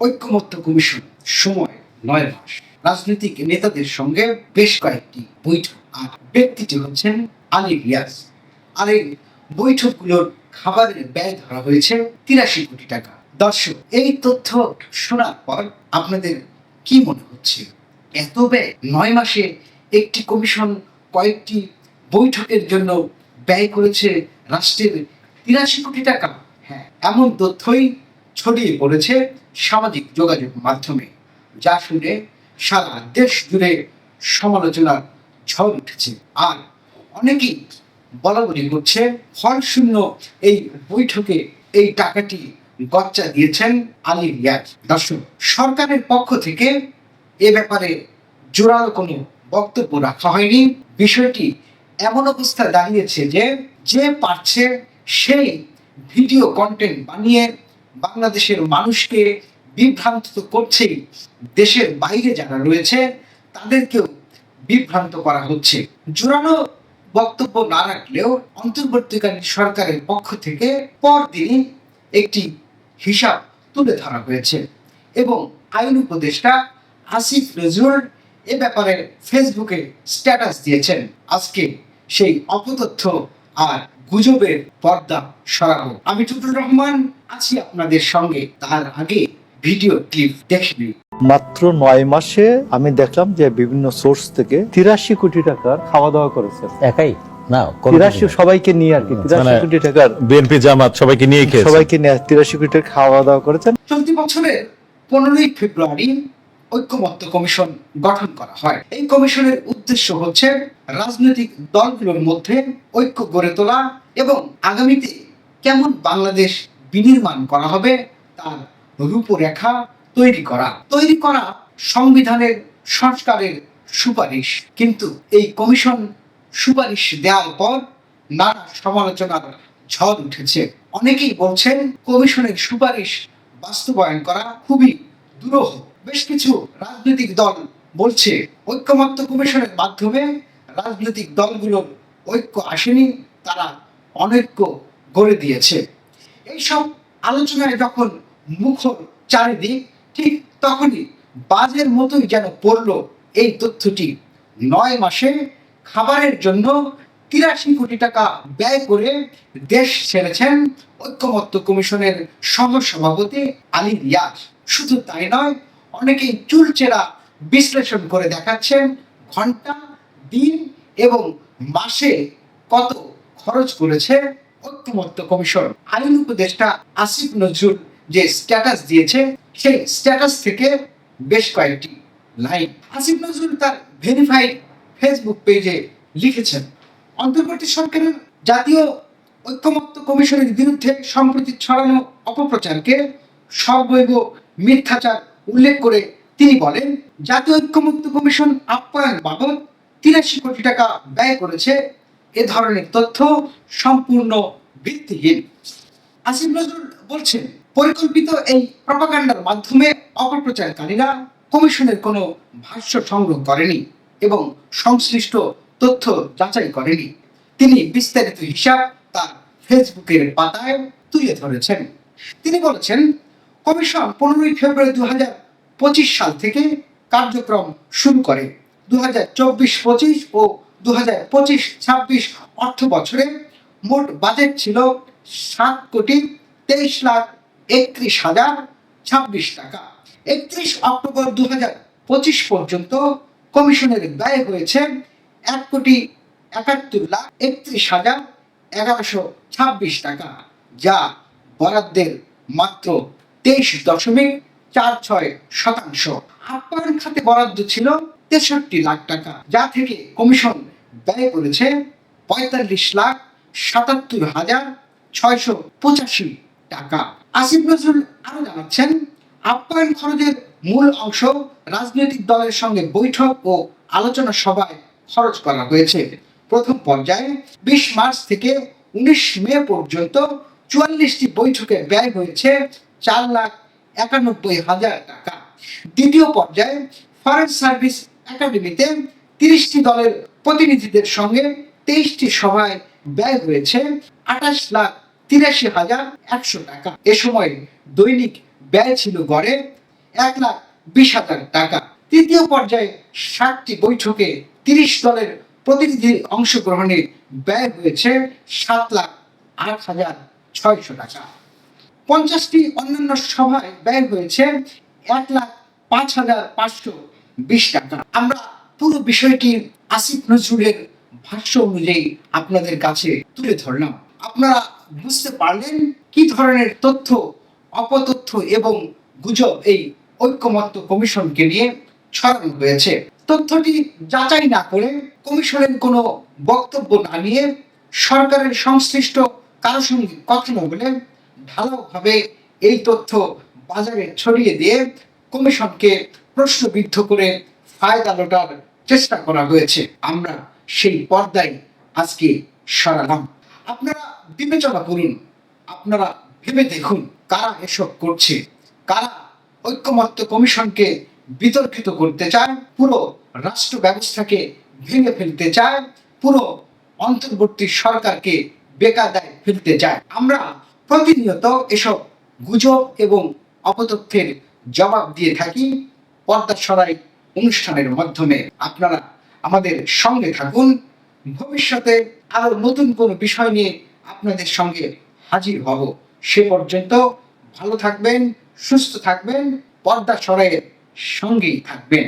ঐক্যমত্য কমিশন, সময় নয় মাস। রাজনৈতিক নেতাদের সঙ্গে বেশ কয়েকটি বৈঠক। আর ব্যক্তিটি হচ্ছেন আলী রিয়াজ। আর এই বৈঠকগুলোর খাবারের ব্যয় ধরা হয়েছে তিরাশি কোটি টাকা। দর্শক, এই তথ্য শোনার পর আপনাদের কি মনে হচ্ছে? এত ব্যয় নয় মাসে একটি কমিশন কয়েকটি বৈঠকের জন্য ব্যয় করেছে রাষ্ট্রের তিরাশি কোটি টাকা? হ্যাঁ এমন তথ্যই ছড়িয়ে পড়েছে সামাজিক যোগাযোগ মাধ্যমে, যা শুনে সারা দেশ জুড়ে সমালোচনার ঝড় উঠেছে। আর অনেকেই বলা বলি করছে ফলশূন্য এই বৈঠকে এই টাকাটি গচ্চা দিয়েছেন আলী রিয়াজ। দর্শক, সরকারের পক্ষ থেকে এ ব্যাপারে জোরালো কোনো বক্তব্য রাখা হয়নি। বিষয়টি এমন অবস্থা দাঁড়িয়েছে যে যে পারছে সেই ভিডিও কন্টেন্ট বানিয়ে বাংলাদেশের মানুষকে বিভ্রান্ত তো করছেই দেশের বাইরে যারা রয়েছে, তাদেরকেও বিভ্রান্ত করা হচ্ছে। জোরালো বক্তব্য না রাখলেও অন্তর্বর্তীকালীন সরকারের পক্ষ থেকে পরদিনই একটি হিসাব তুলে ধরা হয়েছে এবং আইন উপদেষ্টা আসিফ নজরুল এ ব্যাপারে ফেসবুকে স্ট্যাটাস দিয়েছেন। আজকে সেই অপতথ্য আর গুজবের পর্দা সরাবো। আমি টুটুল রহমান আছি আপনাদের সঙ্গে। তার আগে ভিডিও ক্লিপ দেখে নিন। মাত্র নয় মাসে আমি দেখলাম যে বিভিন্ন সোর্স থেকে তিরাশি কোটি টাকার খাওয়া দাওয়া করেছে। একাই? না তিরাশি সবাইকে নিয়ে আর কি তিরাশি মানে- কোটি টাকার বিএনপি জামাত সবাইকে নিয়ে খেয়েছে। সবাইকে নিয়ে তিরাশি কোটি টাকা খাওয়া দাওয়া করেছেন। চলতি বছরের পনেরোই ফেব্রুয়ারি ঐক্যমত্য কমিশন গঠন করা হয়। এই কমিশনের উদ্দেশ্য হচ্ছে রাজনৈতিক দলগুলোর মধ্যে ঐক্য গড়ে তোলা এবং আগামীতে কেমন বাংলাদেশ বিনির্মাণ করা হবে তার রূপরেখা তৈরি করা। তৈরি করা সংবিধানের সংস্কারের সুপারিশ। কিন্তু এই কমিশন সুপারিশ দেওয়ার পর নানা সমালোচনার ঝড় উঠেছে। অনেকেই বলছেন কমিশনের সুপারিশ বাস্তবায়ন করা খুবই দুরূহ। বেশ কিছু রাজনৈতিক দল বলছে ঐক্যমত্য কমিশনের মাধ্যমে রাজনৈতিক দলগুলোর ঐক্য আসেনি, তারা অনৈক্য গড়ে দিয়েছে। এইসব আলোচনায় যখন মুখর চারিদিক, ঠিক তখনই বাজের মতোই যেন পড়ল এই তথ্যটি। নয় মাসে খাবারের জন্য তিরাশি কোটি টাকা ব্যয় করে দেশ ছেড়েছেন ঐক্যমত্য কমিশনের সহ সভাপতি আলী রিয়াজ। শুধু তাই নয় অনেকেই চুলচেরা বিশ্লেষণ করে দেখাচ্ছেন ঘণ্টা, দিন এবং মাসে কত খরচ করেছে ঐক্যমত্য কমিশন। আইন উপদেষ্টা আসিফ নজরুল যে স্ট্যাটাস দিয়েছে, সেই স্ট্যাটাস থেকে বেশ কয়েকটি লাইন। আসিফ নজরুল তার ভেরিফাইড ফেসবুক পেজে লিখেছেন, অন্তর্বর্তী সরকারের জাতীয় ঐক্যমত্য কমিশনের বিরুদ্ধে সম্প্রতি ছড়ানো অপপ্রচারকে সর্বৈব মিথ্যাচার উল্লেখ করে তিনি বলেন, জাতীয় ঐক্যমত্য কমিশন আপ্যায়ন বাবদ তিরাশি কোটি টাকা ব্যয় করেছে। এ ধরনের তথ্য সম্পূর্ণ ভিত্তিহীন। আসিফ নজরুল বলছেন, পরিকল্পিত এই প্রপাগান্ডার মাধ্যমে অপপ্রচারকারীরা কমিশনের কোনো ভাষ্য সংগ্রহ করেনি এবং সংশ্লিষ্ট তথ্য যাচাই করেনি। তিনি বিস্তারিত হিসাব তার ফেসবুকের পাতায় তুলে ধরেছেন। তিনি বলেছেন কমিশন পনেরোই ফেব্রুয়ারি দু হাজার পঁচিশ সাল থেকে কার্যক্রম শুরু করে। দু হাজার চব্বিশ পঁচিশ ও দু হাজার পঁচিশ ছাব্বিশ অর্থ বছরে মোট বাজেট ছিল সাত কোটি তেইশ লাখ একত্রিশ হাজার ছাব্বিশ টাকা। একত্রিশ অক্টোবর দু হাজার পঁচিশ পর্যন্ত কমিশনের ব্যয় হয়েছে এক কোটি একাত্তর লাখ একত্রিশ হাজার এগারোশো ছাব্বিশ টাকা, যা বরাদ্দের মাত্র তেইশ দশমিক চার ছয় শতাংশ। আপ্যায়ন খাতে বরাদ্দ ছিল তেষট্টি লাখ টাকা, যা থেকে কমিশন ব্যয় করেছে পঁয়তাল্লিশ লাখ সাতাত্তর হাজার ছয়শো পঁচাশি টাকা। আসিফ নজরুল আরও জানাচ্ছেন আপ্যায়ন খরচের মূল অংশ রাজনৈতিক দলের সঙ্গে বৈঠক ও আলোচনা সভায় খরচ করা হয়েছে। প্রথম পর্যায়ে বিশ মার্চ থেকে উনিশ মে পর্যন্ত চুয়াল্লিশটি বৈঠকে ব্যয় হয়েছে চার লাখ একানব্বই হাজার টাকা। দ্বিতীয় পর্যায়ে ফরেন সার্ভিস একাডেমিতে তিরিশটি দলের প্রতিনিধিদের সঙ্গে তেইশটি সভায় ব্যয় হয়েছে আঠাশ লাখ তিরাশি হাজার একশো টাকা। এ সময় দৈনিক ব্যয় ছিল গড়ে এক লাখ বিশ হাজার টাকা। তৃতীয় পর্যায়ে ষাটটি বৈঠকে তিরিশ দলের প্রতিনিধির অংশগ্রহণে ব্যয় হয়েছে সাত লাখ আট হাজার ছয়শো টাকা। পঞ্চাশটি অন্যান্য সভায় ব্যয় হয়েছে এক লাখ পাঁচ হাজার পাঁচশো বিশ টাকা। আমরা পুরো বিষয়টি আসিফ নজরুলের ভাষ্য অনুযায়ী আপনাদের কাছে তুলে ধরলাম। আপনারা বুঝতে পারলেন কি ধরনের তথ্য, অপতথ্য এবং গুজব এই ঐক্যমত্য কমিশনকে নিয়ে ছড়ানো হয়েছে। তথ্যটি যাচাই না করে কমিশনের কোনো বক্তব্য না নিয়ে সরকারের সংশ্লিষ্ট কারোর সঙ্গে কথা না বলে ঢালাওভাবে এই তথ্য বাজারে ছড়িয়ে দিয়ে কমিশনকে প্রশ্নবিদ্ধ করে ফায়দা লোটার চেষ্টা করা হয়েছে। আমরা সেই পর্দায় আজকে সরালাম। আপনারা বিবেচনা করুন, আপনারা ভেবে দেখুন কারা এসব করছে, কারা ঐক্যমত্য কমিশনকে বিতর্কিত করতে চায়, পুরো রাষ্ট্র ব্যবস্থাকে ভেঙে ফেলতে চায়, পুরো অন্তর্বর্তী সরকারকে বেকায়দায় ফেলতে চায়। আমরা প্রতিনিয়ত এসব গুজব এবং অপতথ্যের জবাব দিয়ে থাকি পর্দা সরাই অনুষ্ঠানের মাধ্যমে। আপনারা আমাদের সঙ্গে থাকুন। ভবিষ্যতে আরও নতুন কোনো বিষয় নিয়ে আপনাদের সঙ্গে হাজির হব। সে পর্যন্ত ভালো থাকবেন, সুস্থ থাকবেন পর্দা সরাইয়ের সঙ্গেই থাকবেন।